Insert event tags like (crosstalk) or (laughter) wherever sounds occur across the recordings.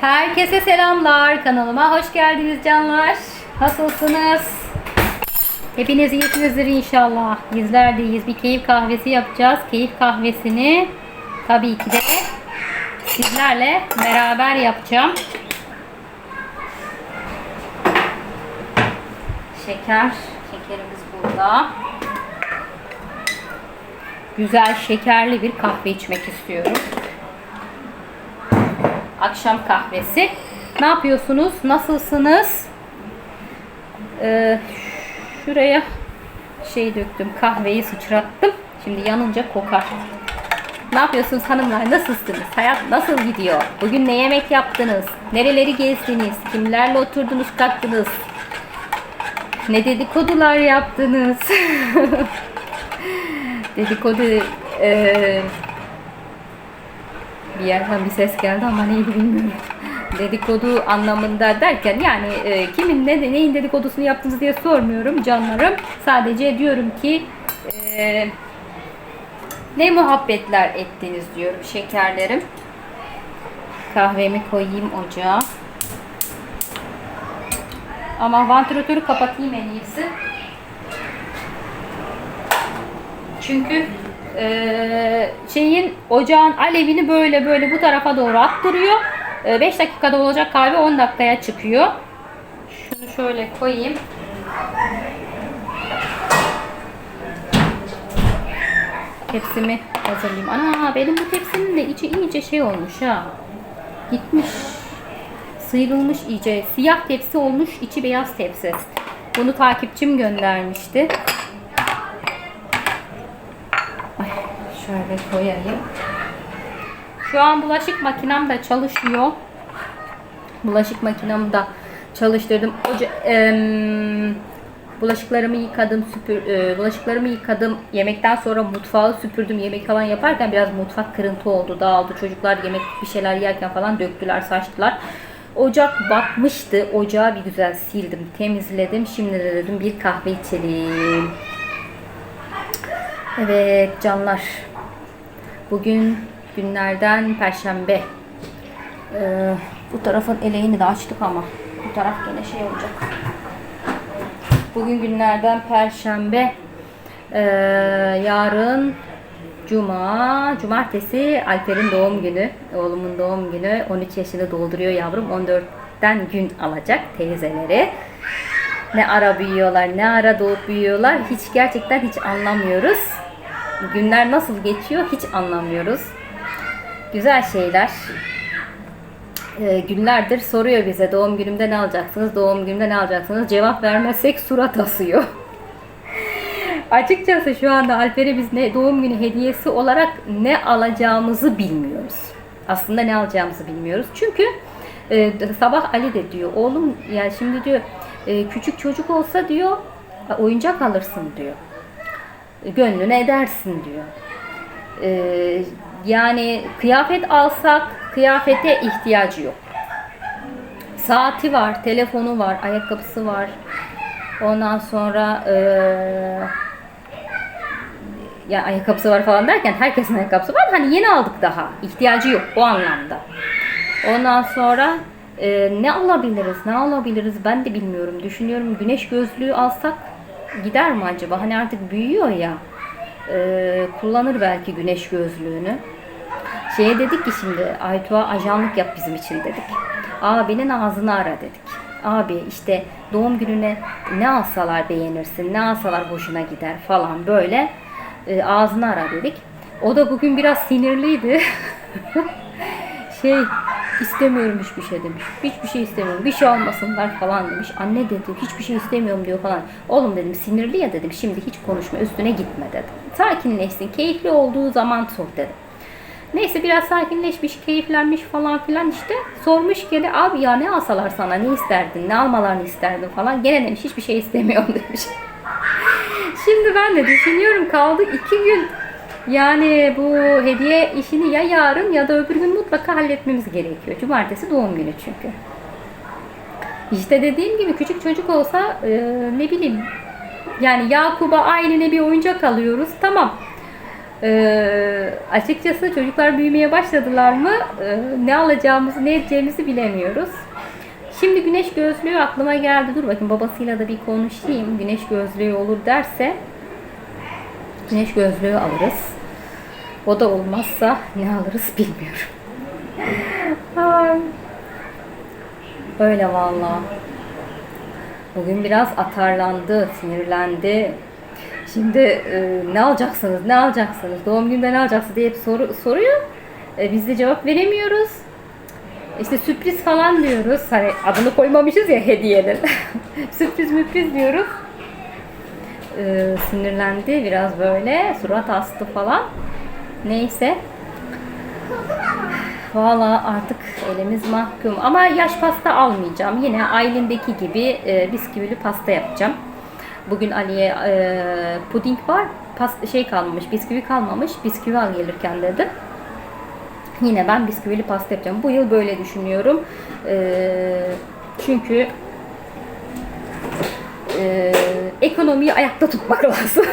Herkese selamlar. Kanalıma hoş geldiniz canlar. Nasılsınız? Hepiniz iyisinizdir inşallah. Bizler de iyiyiz. Bir keyif kahvesi yapacağız. Keyif kahvesini tabii ki de sizlerle beraber yapacağım. Şeker. Şekerimiz burada. Güzel şekerli bir kahve içmek istiyorum akşam kahvesi. Ne yapıyorsunuz? Nasılsınız? Ee, şuraya şey döktüm. Kahveyi sıçrattım. Şimdi yanınca kokar. Ne yapıyorsunuz hanımlar? Nasılsınız? Hayat nasıl gidiyor? Bugün ne yemek yaptınız? Nereleri gezdiniz? Kimlerle oturdunuz kalktınız? Ne dedikodular yaptınız? (laughs) Dedikodu e, bir yerden bir ses geldi ama neydi bilmiyorum. Dedikodu anlamında derken yani e, kimin ne neyin dedikodusunu yaptınız diye sormuyorum canlarım. Sadece diyorum ki e, ne muhabbetler ettiniz diyorum şekerlerim. Kahvemi koyayım ocağa. Ama vantilatörü kapatayım en iyisi. Çünkü e, şeyin ocağın alevini böyle böyle bu tarafa doğru attırıyor. 5 dakikada olacak kahve 10 dakikaya çıkıyor. Şunu şöyle koyayım. Tepsimi hazırlayayım. Ana benim bu tepsinin de içi iyice şey olmuş ha. Gitmiş. Sıyrılmış iyice. Siyah tepsi olmuş, içi beyaz tepsi. Bunu takipçim göndermişti. Ay, şöyle koyayım. Şu an bulaşık makinem de çalışıyor. Bulaşık makinamı da çalıştırdım. Oca, em, bulaşıklarımı yıkadım, süpür, e, bulaşıklarımı yıkadım. Yemekten sonra mutfağı süpürdüm. Yemek falan yaparken biraz mutfak kırıntı oldu, dağıldı. Çocuklar yemek bir şeyler yerken falan döktüler, saçtılar. Ocak batmıştı. Ocağı bir güzel sildim, temizledim. Şimdi de dedim bir kahve içelim. Evet canlar. Bugün günlerden perşembe. Ee, bu tarafın eleğini de açtık ama bu taraf gene şey olacak. Bugün günlerden perşembe. Ee, yarın Cuma, cumartesi Alper'in doğum günü. Oğlumun doğum günü. 13 yaşını dolduruyor yavrum. 14'ten gün alacak teyzeleri. Ne ara büyüyorlar, ne ara doğup büyüyorlar. Hiç gerçekten hiç anlamıyoruz. Günler nasıl geçiyor hiç anlamıyoruz. Güzel şeyler. Ee, günlerdir soruyor bize doğum günümde ne alacaksınız, doğum günümde ne alacaksınız? Cevap vermezsek surat asıyor. (laughs) Açıkçası şu anda Alper'e biz ne doğum günü hediyesi olarak ne alacağımızı bilmiyoruz. Aslında ne alacağımızı bilmiyoruz. Çünkü e, sabah Ali de diyor oğlum ya şimdi diyor e, küçük çocuk olsa diyor oyuncak alırsın diyor. Gönlüne edersin diyor. E, yani kıyafet alsak kıyafete ihtiyacı yok. Saati var, telefonu var, ayakkabısı var. Ondan sonra eee ya ayakkabısı var falan derken herkesin ayakkabısı var. Hani yeni aldık daha. İhtiyacı yok o anlamda. Ondan sonra e, ne alabiliriz? Ne alabiliriz? Ben de bilmiyorum. Düşünüyorum güneş gözlüğü alsak gider mi acaba? Hani artık büyüyor ya. E, kullanır belki güneş gözlüğünü. Şeye dedik ki şimdi Aytuğa ajanlık yap bizim için dedik. Abinin ağzını ara dedik. Abi işte doğum gününe ne alsalar beğenirsin, ne alsalar hoşuna gider falan böyle e, ağzını ara dedik. O da bugün biraz sinirliydi. (laughs) şey istemiyorum hiçbir şey demiş. Hiçbir şey istemiyorum. Bir şey almasınlar falan demiş. Anne dedi hiçbir şey istemiyorum diyor falan. Oğlum dedim sinirli ya dedim. Şimdi hiç konuşma üstüne gitme dedim. Sakinleşsin. Keyifli olduğu zaman sor dedim. Neyse biraz sakinleşmiş, keyiflenmiş falan filan işte. Sormuş gene abi ya ne alsalar sana ne isterdin, ne almalarını isterdin falan. Gene demiş hiçbir şey istemiyorum (laughs) demiş. Şimdi ben de düşünüyorum kaldı iki gün. Yani bu hediye işini ya yarın ya da öbür gün mutlaka halletmemiz gerekiyor. Cumartesi doğum günü çünkü. İşte dediğim gibi küçük çocuk olsa e, ne bileyim yani Yakup'a aynı bir oyuncak alıyoruz. Tamam. Ee, açıkçası çocuklar büyümeye başladılar mı e, ne alacağımızı ne edeceğimizi bilemiyoruz. Şimdi güneş gözlüğü aklıma geldi. Dur bakayım babasıyla da bir konuşayım. Güneş gözlüğü olur derse güneş gözlüğü alırız. O da olmazsa ne alırız bilmiyorum. Ay. Öyle vallahi. Bugün biraz atarlandı, sinirlendi. Şimdi e, ne alacaksınız, ne alacaksınız, doğum gününde ne alacaksınız diye hep soru, soruyor. E, biz de cevap veremiyoruz. İşte sürpriz falan diyoruz. Hani adını koymamışız ya hediyenin. (laughs) sürpriz müpriz diyoruz. E, sinirlendi biraz böyle. Surat astı falan. Neyse. Valla artık elimiz mahkum. Ama yaş pasta almayacağım. Yine Aylin'deki gibi e, bisküvili pasta yapacağım. Bugün Ali'ye e, puding var. Pas, şey kalmamış, bisküvi kalmamış. Bisküvi al gelirken dedi. Yine ben bisküvili pasta yapacağım. Bu yıl böyle düşünüyorum. E, çünkü e, ekonomiyi ayakta tutmak (laughs) lazım.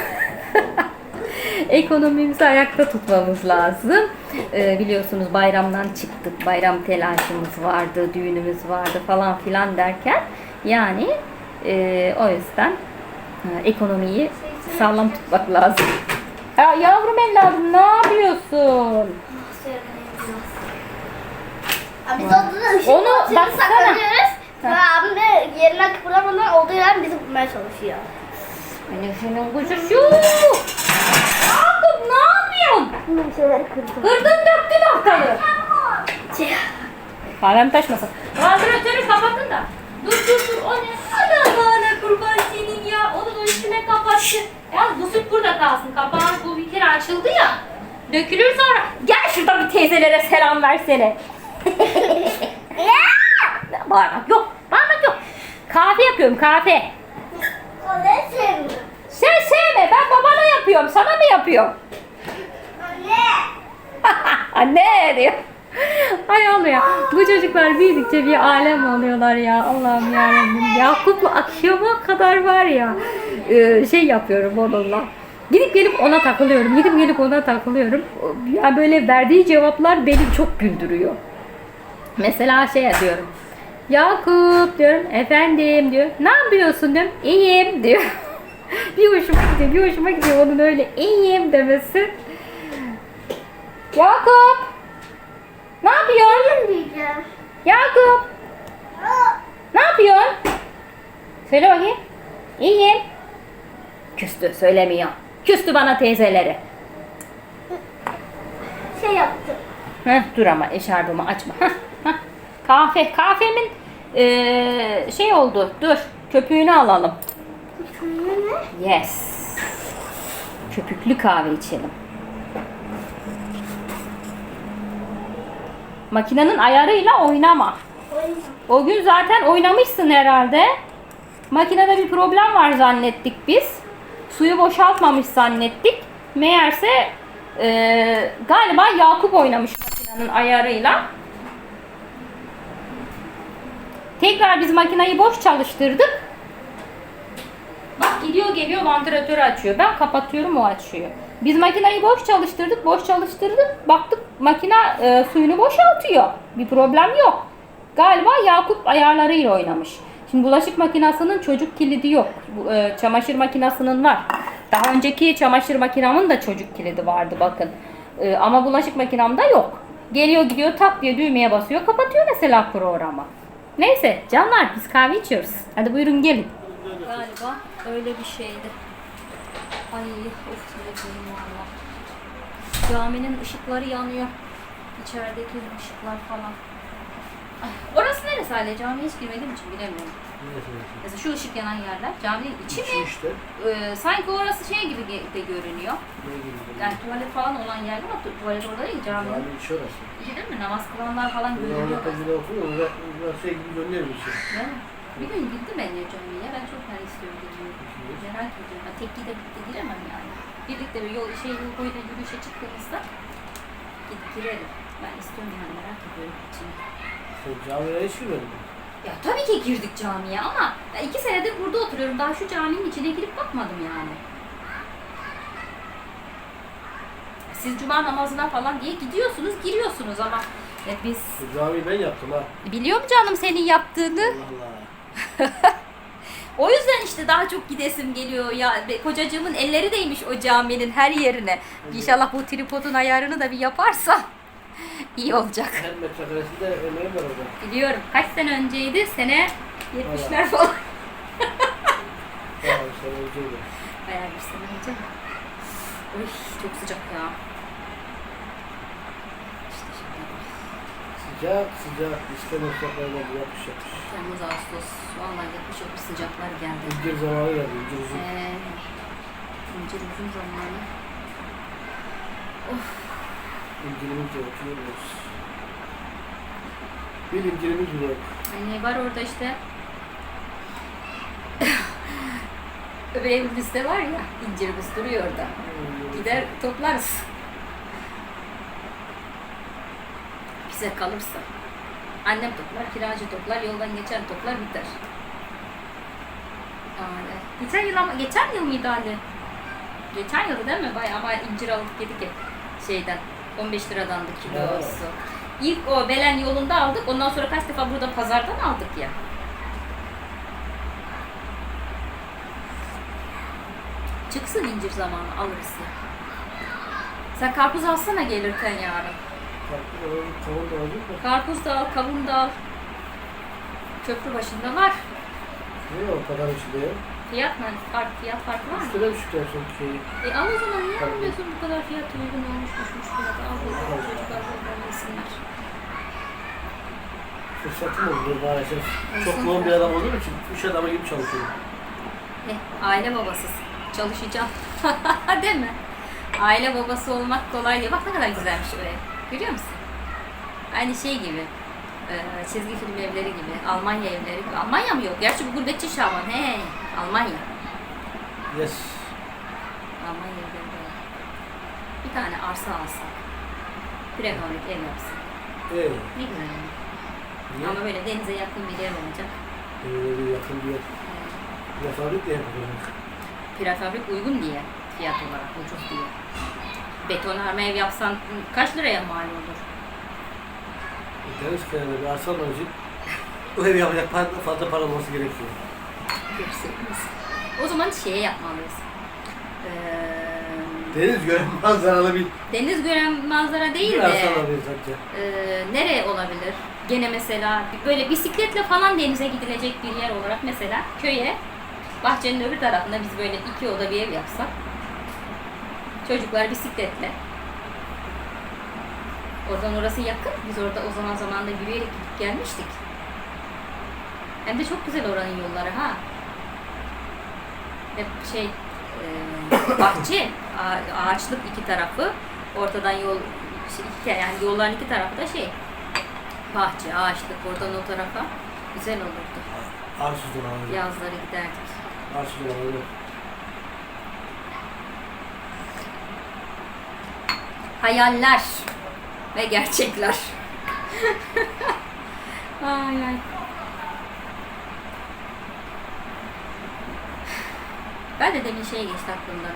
Ekonomimizi ayakta tutmamız lazım. Ee, biliyorsunuz bayramdan çıktık. Bayram telaşımız vardı, düğünümüz vardı falan filan derken yani e, o yüzden e, ekonomiyi sağlam tutmak lazım. Ya yavrum evladım ne yapıyorsun? Abi biz odada ışık Onu Onu baksana. saklanıyoruz. Sonra abim de yerinden kıpırdamadan olduğu yerden bizi bulmaya çalışıyor. Yakup ne Şimdi bir şeyler kırdı. Kırdın döktün ortalığı. Kalem taşmasın. Vantilatörü kapatın da. Dur dur dur o ne? Ana bana kurban senin ya. Onu da üstüne kapattı. Ya bu süt burada kalsın. Kapağı bu bir kere açıldı ya. Dökülür sonra. Gel şurada bir teyzelere selam versene. (laughs) Bağırmak yok. Bağırmak yok. Kahve yapıyorum kahve. Sen sevme ben babana yapıyorum. Sana mı yapıyorum? Anne. Diyor. Allah ya. Bu çocuklar büyüdükçe bir alem oluyorlar ya. Allah'ım yarabbim. Yakup akşama kadar var ya. e, şey yapıyorum onunla. Gidip gelip ona takılıyorum. Gidip gelip ona takılıyorum. Ya böyle verdiği cevaplar beni çok güldürüyor. Mesela şey diyorum. Yakup diyorum. Efendim diyor. Ne yapıyorsun diyorum. İyiyim diyor. (laughs) bir hoşuma gidiyor. Bir hoşuma gidiyor onun öyle iyiyim demesi. Yakup. Ne yapıyorsun? Diyeceğim. Yakup. Ne yapıyorsun? Söyle bakayım. İyiyim. Küstü söylemiyor. Küstü bana teyzeleri. Şey yaptım. Heh, dur ama eşarbımı açma. Heh, heh. Kahve. Kahvemin eee, şey oldu. Dur. Köpüğünü alalım. Ne? Yes. Köpüklü kahve içelim. Makinenin ayarıyla oynama. O gün zaten oynamışsın herhalde. Makinede bir problem var zannettik biz. Suyu boşaltmamış zannettik. Meğerse e, galiba Yakup oynamış makinenin ayarıyla. Tekrar biz makineyi boş çalıştırdık. Bak gidiyor geliyor vantilatörü açıyor. Ben kapatıyorum o açıyor. Biz makineyi boş çalıştırdık, boş çalıştırdık. Baktık makine e, suyunu boşaltıyor. Bir problem yok. Galiba Yakup ayarlarıyla oynamış. Şimdi bulaşık makinesinin çocuk kilidi yok. E, çamaşır makinesinin var. Daha önceki çamaşır makinamın da çocuk kilidi vardı bakın. E, ama bulaşık makinamda yok. Geliyor gidiyor tak diye düğmeye basıyor kapatıyor mesela programı. Neyse canlar biz kahve içiyoruz. Hadi buyurun gelin. Galiba öyle bir şeydi. Ay of telefonum. Caminin ışıkları yanıyor. İçerideki ışıklar falan. Ay, orası neresi hala? Camiye hiç girmediğim için bilemiyorum. Mesela şu ışık yanan yerler. Caminin içi mi? işte. Ee, sanki orası şey gibi ge- de görünüyor. Ne gibi? Yani tuvalet falan olan yerler ama tu- tuvalet orada değil caminin. Yani içi orası. İçi değil mi? Namaz kılanlar falan görünüyor. orada güne oturuyor. Orada gibi dönüyor bir şey. Değil mi? Bir gün gitti bence camiye. Ben çok merak istiyorum gitmeyi. Merak ediyorum. Ha, tek gide gitti giremem yani. Birlikte bir yol, şey yol boyuna yürüyüşe çıktığımızda gidip girelim. Ben istiyorum yani merak ediyorum içini. Camilere hiç girmedin mi? Ya tabii ki girdik camiye ama ya iki senedir burada oturuyorum. Daha şu caminin içine girip bakmadım yani. Siz cuma namazına falan diye gidiyorsunuz, giriyorsunuz ama e, biz Şu camiyi ben yaptım ha. biliyorum canım senin yaptığını. Allah Allah. (laughs) O yüzden işte daha çok gidesim geliyor ya. Kocacığımın elleri değmiş o caminin her yerine. İnşallah bu tripodun ayarını da bir yaparsa (laughs) iyi olacak. Her metrekaresinde emeğim var orada. Biliyorum. Kaç sene önceydi? Sene 70'ler falan. Tamam sen önceydi. Bayağı bir sene önce. Uy çok sıcak ya. İşte şimdi bak. Sıcak sıcak istemez sokaklarına yapış yapış. Temmuz, Ağustos. Vallahi yapış yapış sıcaklar geldi. İncir zamanı geldi incir uzun. Ee, incir uzun zamanı. Of. İncirimiz de oturuyoruz. Bir incirimiz bile yok. Hani var orada işte. (laughs) Öbür evimizde var ya incirimiz duruyor orada. Gider toplarız. Bize kalırsa. Annem toplar, kiracı toplar, yoldan geçen toplar biter. Yani. Geçen yıl ama, geçen yıl mıydı Ali? Geçen yıl değil mi? Bayağı ama incir aldık yedik hep şeyden. 15 liradan da kilosu. İlk o Belen yolunda aldık. Ondan sonra kaç defa burada pazardan aldık ya. Çıksın incir zamanı alırız ya. Sen karpuz alsana gelirken yarın. Kavun da aldık da. Karpuz da al, kavun da al. Köprü başında var. Ne o kadar içinde ya? Fiyat mı? Fark, fiyat farkı var mı? Üstüne düştükten sonra şeyi. E al o zaman niye Tabii. bu kadar fiyat uygun olmuş düşmüş fiyata? Al bakalım çocuklar buradan yesinler. Fırsatım oldu maalesef. Çok yoğun bir adam olduğum için iş adamı gibi çalışıyorum. Eh, aile babasız. Çalışacağım. (laughs) değil mi? Aile babası olmak kolay değil. Bak ne kadar güzelmiş o ev. Görüyor musun? Aynı şey gibi. e, çizgi film evleri gibi. Almanya evleri gibi. Almanya mı yok? Gerçi bu gurbetçi Şaban. He, Almanya. Yes. Almanya evleri de var. Bir tane arsa alsak. Prefabrik ev yapsak. Ee, Ne güzel olur. niye? Ama böyle denize yakın bir ev olacak. Böyle bir yakın bir yer. Prefabrik de yapacağız. Prefabrik uygun diye fiyat olarak ucuz diye. Betonarme ev yapsan kaç liraya mal olur? Deniz kenarında bir arsa için o evi yapacak para, fazla para olması gerekiyor. Görseydiniz. O zaman şeye yapmalıyız. Ee, Deniz gören manzaralı bir, deniz gören manzara değil bir de arsa alabiliriz bence. e, nereye olabilir? Gene mesela böyle bisikletle falan denize gidilecek bir yer olarak mesela köye bahçenin öbür tarafında biz böyle iki oda bir ev yapsak çocuklar bisikletle. Oradan orası yakın. Biz orada o zaman zamanda yürüyerek gidip gelmiştik. Hem de çok güzel oranın yolları ha. Hep şey e, bahçe ağa- ağaçlık iki tarafı. Ortadan yol şey, iki, yani yolların iki tarafı da şey bahçe ağaçlık oradan o tarafa. Güzel olurdu. Dolanıyor. yazları giderdik. Arsız hayaller ve gerçekler (laughs) ay ay ben de demin şey geçti aklımdan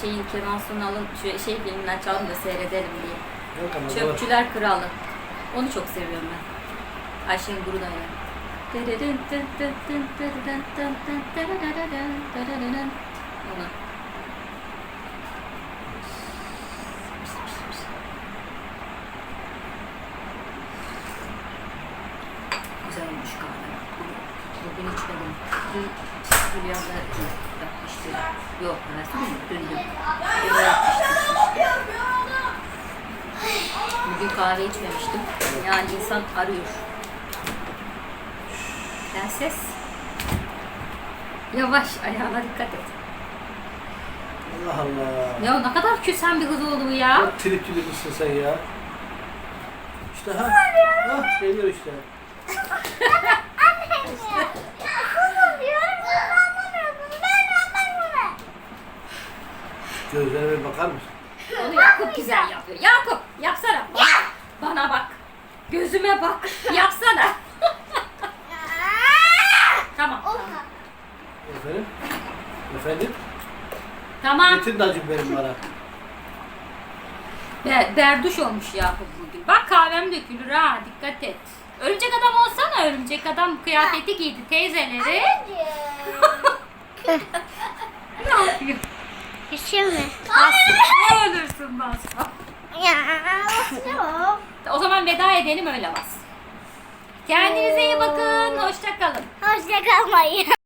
şeyin Kemal Sunal'ın şu şey filminden çalın da seyredelim diye Yok ama. Çöpçüler Kralı. Onu çok seviyorum ben. Ayşen Gurunay'ı. Onu. Güzel olmuş kahve. Bugün içmedim. Dün Hülya'da yapmıştı. Yok, dün. Hülya yapmıştı. Bugün kahve içmemiştim. Yani insan arıyor. Prenses. Yavaş ayağına dikkat et. Allah Allah. Ya ne kadar küsen bir kız oldu bu ya. Bir kızsın sen ya. İşte ha. Ha geliyor işte. Gözlerime bakar mısın? Onu Yakup güzel yapıyor. Yakup yapsana. Bana, bana bak. Gözüme bak. Yapsana. (laughs) tamam. Tamam. Efendim? Efendim? tamam. Getir de acım benim bana. Be- berduş olmuş yahu bugün. Bak kahvem dökülür ha dikkat et. Örümcek adam olsana örümcek adam kıyafeti giydi teyzeleri. (laughs) ne yapıyor? Şimdi. Bas. Ne olursun basma. Ya basıyor. O zaman veda edelim öyle bas. Kendinize iyi bakın. Hoşça kalın. Hoşça kalmayın.